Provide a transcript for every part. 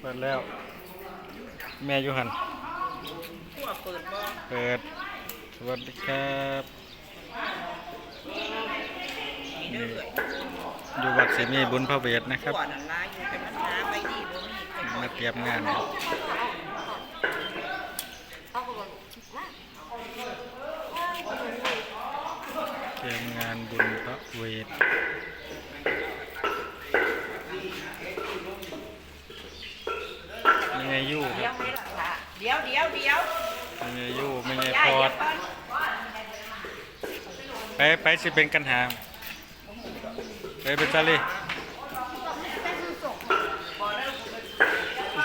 เปิดแล้ว แม่อยูหันขั้วเปิดบ่เปิด สวัสดีครับนี่อยู่วัดศรีมีบุญพระเวทนะครับ ขั้วนั่นลายอยู่แต่มันหาไปดีบ่มีคนมาเตรียมงานครับเตรียมงานบุญพระเวท ไงยู่คเดี๋ยรัวบไม่ละค่ะเดี๋ยวเดี๋ยวเดี๋ยวมีไงยู่มีไงย่าพออย่าดก่อนไปไปสิเป็นกันหามไปเป็นซาลี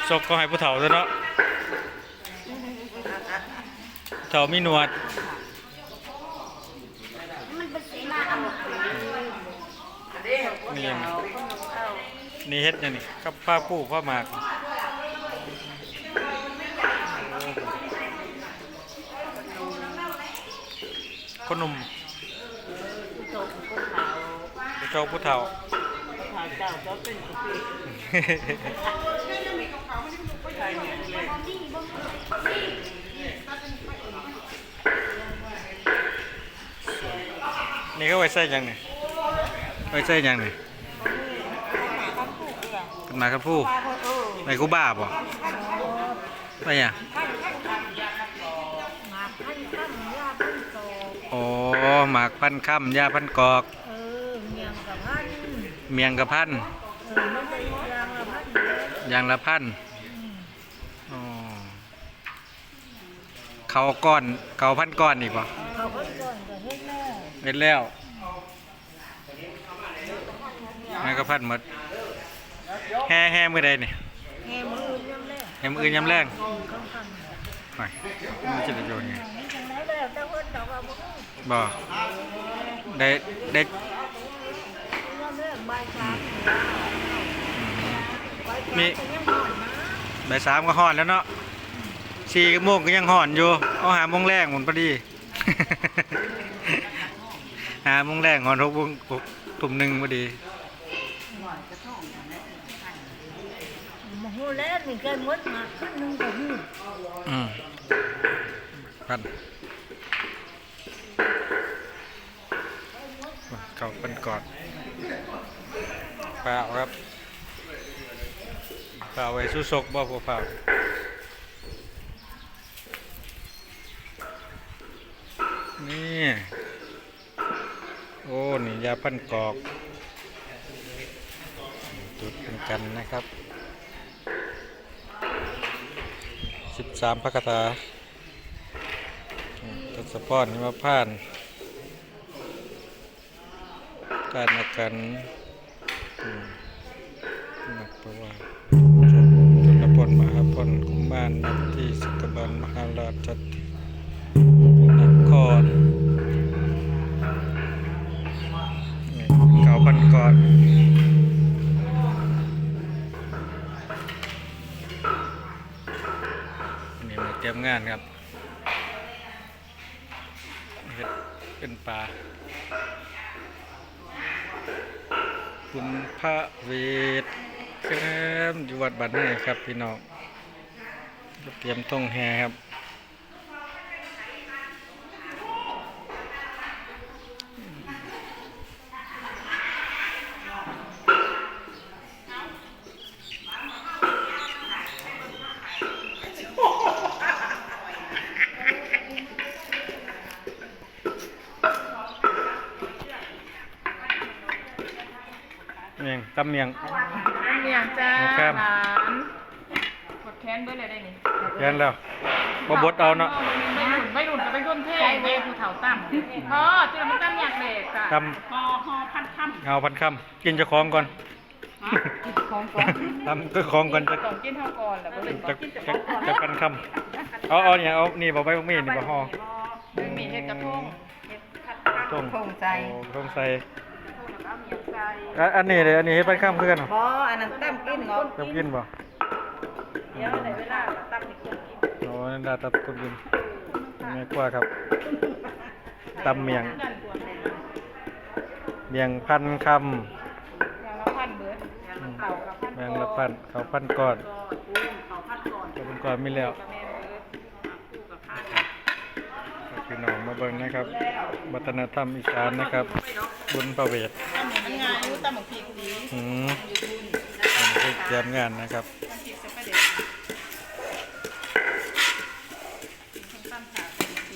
ศกก็ให้ผู้เฒ่าซะเนาะผู้เฒ่ามีหนวดมันเป็นสีมาเอาหมดเลยนี่ยังนี่เฮ็ดยังนี่กับผ้าผู้ผ้าหมาก คนหนุ่มผู้โตผู้ขาวผู้เฒ่าผู้เฒ่าขาวเจ้าก็เป็นสุภีนี่ก็ไว้ใส่ยังนี่ไว้ใส่ยังนี่หมากับผู้เกลือเป็นหมากับผู้เออ ไม่กูบ้าบ่ไม่อะมาพันข้ามยาพันโต โอ้ หมากพันค่ำยาพันกอก เออเมียงกับพันเมียงกับพันเออมันเป็นยางละพันเลยยางละพันอ๋อเขาก้อนเขาพันก้อนอีกบ่เขาก็ก่อนก็เฮ็ดแล้วเม็ดแล้วแม่ก็พันหมดแห่แห่มือใดนี่แง่มือยังแล้วแห่มืออื่นยำแรง เขาทำ ไปมันจะได้โยนไงนี่จังไร แล้วแต่เพิ่นดอกว่าบ่ฮู้บ่ได้ได้ยามแรกใบายสามใบายสามก็ยังอ่อนนะบ่ายสามก็ห่อนแล้วเนาะสี่โมงก็ยังห่อนอยู่ เอาหาโมงแรงหมดพอดี หาโมงแรงห่อนหกโมงหกทุ่มหนึ่งพอดี โมโหแล้วนี่เกินหมดมาขึ้นหนึงก็ฮู้อืมพัน เขาเป็นกอดเปล่าครับเปล่าไว้สู้ศกบ่พวกเปล่านี่ โอ้ นี่ยาพันกอกตุดเป็นกันนะครับสิบสามพระคาถาทศพรนิมพานต์ การนักกันอืมนักประวัติจุลพลมหาพลกุมารนักที่สกบันมหาราชจัดนครเก่าพันก่อนนี่มาเตรียมงานครับเฮ็ดเป็นปลา คุณพระเวทครับอยู่วัดบัดนี่ครับพี่น้องเตรียมท่องแห่ครับ ตำเมียง เมียงจ้าครับหลานกดแค้นเบิ้ลเลยได้นี่แกนแล้วบ่บดเอาเนาะไม่หลุนไม่หลุนก็เป็นคนเท่แม่ผู้เฒ่าตั้มพ่อเจ้ามันตั้มอยากเด็กค่ะตพอฮอพันค่ำเอาพันคำกินเจ้าของก่อนำของก่อนทำเจ้าของก่อนจะต้องกินเท่าก่อนแล้วก็เลยจะกินจะจะจะพันคำเอาเอาเนี่ยเอานี่บ่ไปบ่มีนี่บ่ห่อมีเห็ดกระทงเห็ดผัดต้มโคงใจโอ้ต้มใส่ อะอันนี้เลยอันนี้ให้พันคำคือกันเหรอบ่อันนั้นตั้มกินเนาะจะกินบ่เดี๋ยวในเวลาตั้มให้คนกินโอ้นั่นดาตับคนกินแม่กว่าครับตำเมียงดันกวนเลยเมียงพันคอย่างละพันเบิร์ดอย่างละเก่ากับพันำแมงละพันเขาพันก่อนเขาพัดก่อนเขาพันก่อนมีแล้ว กับแม่เบิร์ดคู่กับพัด ฝาก พี่น้องมาเบิ่งนะครับ วัฒนธรรมอีสานนะครับบุญประเวทตั้มมันงานอยู่ตั้มของพี่ดีอืมอันนี้คือเตรียมงานนะครับตั้มพี่จะไปเด็ก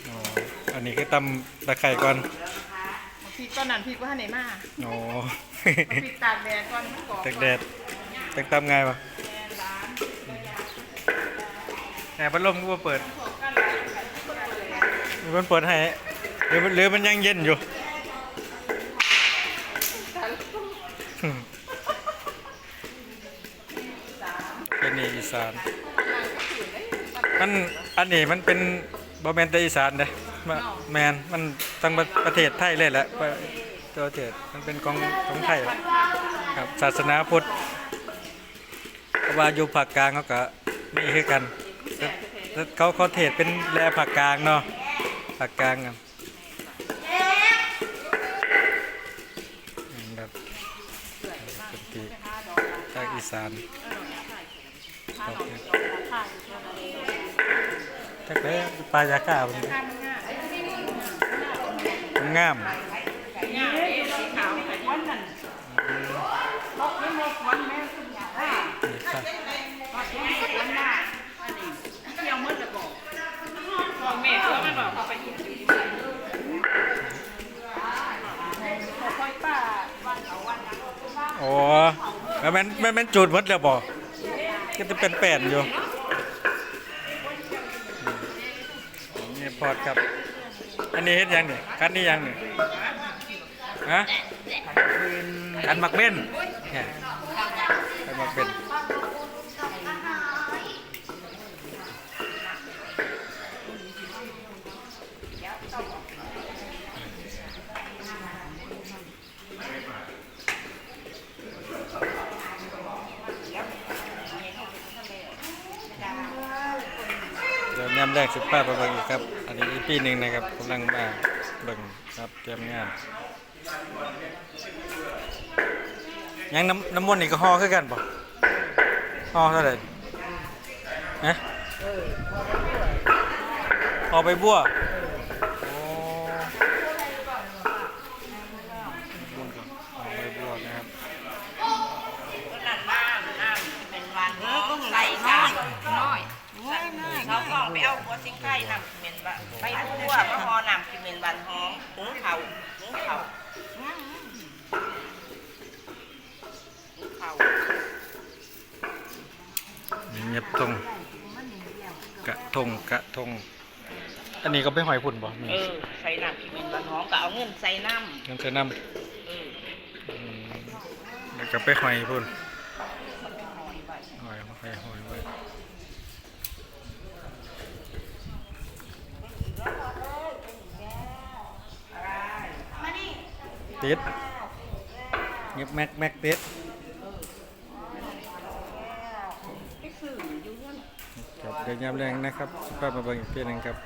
อ๋ออันนี้คือตำตะไคร่ก่อนพี่ตอนนั้นพี่ก็ให้ไหนมาอ๋อพี่ตากแดดก่อนมันก่อตากแดดตักตำไงวะแหมพัดลมก็บ่เปิด มีคนเปิดให้หรือมันหรือมันยังเย็นอยู่เป็นนี่อีสานมันอันนี้มันเป็นบ่แมนแต่อีสานเด้แมนมันตั้งประประเทศไทยเลยแหละประเทศมันเป็นของของไทยครับศาสนาพุทธว่าอยู่ภาคกลางเขาก็มีคือกัน เขาเขาเทศเป็นแลภาคกลางเนาะ ปากกลางครับแบบเป็นที่ภาคอีสานครับจักแล้วปลายากามันมันงาม ขาวใส่วันนั้นบอกไม่หมดวันแม่สุดยอด นี่ครับ วันหน้าอันนี้เที่ยวมืดจะบอก บอกแม่เพื่อมันบอกเขาไปกิน ค่อยป้าวันเขาวันนั้น โอ้ แม่นมันมันจูดหมดแล้วบ่ก็จะเป็นแป้นอยู่นี่พอดครับ อันนี้เฮ็ดยังนี่คันนี้ยังนี่ฮะคันหมักเบนคันหมักเบน แรกสิบป้าไปเบิ่งอีกครับ อันนี้อีกปีหนึ่งนะครับกำลังมาเบิ่งครับเตรียมงานยังน้ำน้ำมนต์นี่ก็ห่อคือกันป่ะห่อเท่าไหร่ฮะห่อไปบัวโอ้บุญก่อนห่อใบบัวนะครับ นั่นน้ำน้ำเป็นวันเออก็ใส่น้อยน้อยเขาก็ไปเอาหัวสิงไก่น้ำเหม็นบะไปทั่วมะฮอน้ำกินเหม็นบัน หอมหุงเขาหุงเขาหุงเขาเงียบทงกระทงกระทง อันนี้ก็ไปหอยพุ่นบ่นี่เออใส่น้ำกินเหม็นบันหอมก็เอาเงินใส่น้น้ำเสน้ำเออำอืมแล้วก็ไปหอยพุ่นหอยหอยหอยไว้ ติดเงียบแม็กแม็กติดไปซื้ออยู่เงินครับเดี๋ยวยามแรงนะครับสิป้ามาเบิ่งอีกทีหนึงครับ